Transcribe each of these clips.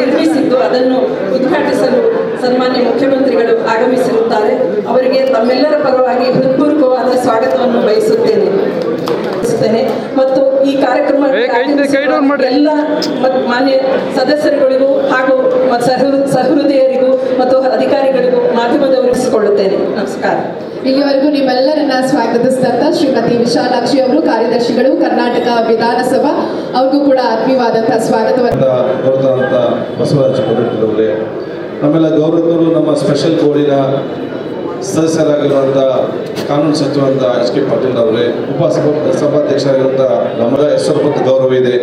ನಿರ್ಮಿಸಿದ್ದು ಅದನ್ನು ಉದ್ಘಾಟಿಸಲು ಸನ್ಮಾನ್ಯ ಮುಖ್ಯಮಂತ್ರಿಗಳು ಆಗಮಿಸಿರುತ್ತಾರೆ. ಅವರಿಗೆ ತಮ್ಮೆಲ್ಲರ ಪರವಾಗಿ ಹೃತ್ಪೂರ್ವಕವಾದ ಸ್ವಾಗತವನ್ನು ಬಯಸುತ್ತೇನೆ. ಮತ್ತು ಈ ಕಾರ್ಯಕ್ರಮ ಎಲ್ಲ ಮಾನ್ಯ ಸದಸ್ಯರುಗಳಿಗೂ ಹಾಗೂ ಅಧಿಕಾರಿಗಳಿಗೂ ಮಾಧ್ಯಮದವರಿಸಿಕೊಳ್ಳುತ್ತೇನೆ ನಮಸ್ಕಾರ. ಇಲ್ಲಿವರೆಗೂ ನಿಮ್ಮೆಲ್ಲರನ್ನ ಸ್ವಾಗತಿಸಿದಂತ ಶ್ರೀಮತಿ ವಿಶಾಲಾಕ್ಷಿ ಅವರು ಕಾರ್ಯದರ್ಶಿಗಳು ಕರ್ನಾಟಕ ವಿಧಾನಸಭಾ ಅವ್ರಿಗೂ ಕೂಡ ಆತ್ಮೀಯವಾದಂತಹ ಸ್ವಾಗತವನ್ನು ಅಂತ ಹೊರತಾದಂಥ ಬಸವರಾಜ ಅವರೇ ನಮ್ಮೆಲ್ಲ ಗೌರವರು ನಮ್ಮ ಸ್ಪೆಷಲ್ ಬೋರ್ಡಿನ ಸದಸ್ಯರಾಗಿರುವಂಥ ಕಾನೂನು ಸಚಿವರಂತ ಎಚ್ ಕೆ ಪಾಟೀಲ್ ಅವರೇ ಉಪಸಭಾ ಸಭಾಧ್ಯಕ್ಷರಾಗಿರುವಂಥ ನಮ್ಮ ಹೆಸರು ಮತ್ತು ಗೌರವ ಇದೆ.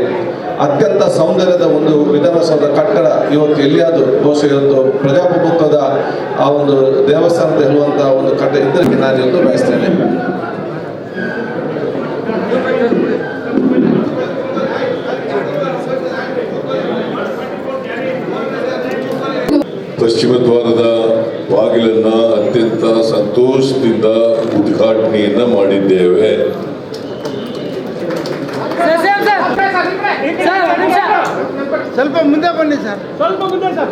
ಅತ್ಯಂತ ಸೌಂದರ್ಯದ ಒಂದು ವಿಧಾನಸೌಧ ಕಟ್ಟಡ ಇವತ್ತು ಎಲ್ಲಿಯಾದರೂ ಬಹುಶಃ ಇವತ್ತು ಪ್ರಜಾಪ್ರಭುತ್ವದ ಆ ಒಂದು ದೇವಸ್ಥಾನದ ಹೇಳುವಂಥ ಒಂದು ಕಡೆ ಇದ್ದರೆ ನಾನು ಇವತ್ತು ಬಯಸ್ತೇನೆ. ಪಶ್ಚಿಮ ದ್ವಾರದ ಬಾಗಿಲನ್ನ ಅತ್ಯಂತ ಸಂತೋಷದಿಂದ ಉದ್ಘಾಟನೆಯನ್ನ ಮಾಡಿದ್ದೇವೆ. ಸ್ವಲ್ಪ ಮುಂದೆ ಬನ್ನಿ ಸರ್. ಸ್ವಲ್ಪ ಮುಂದೆ ಸರ್.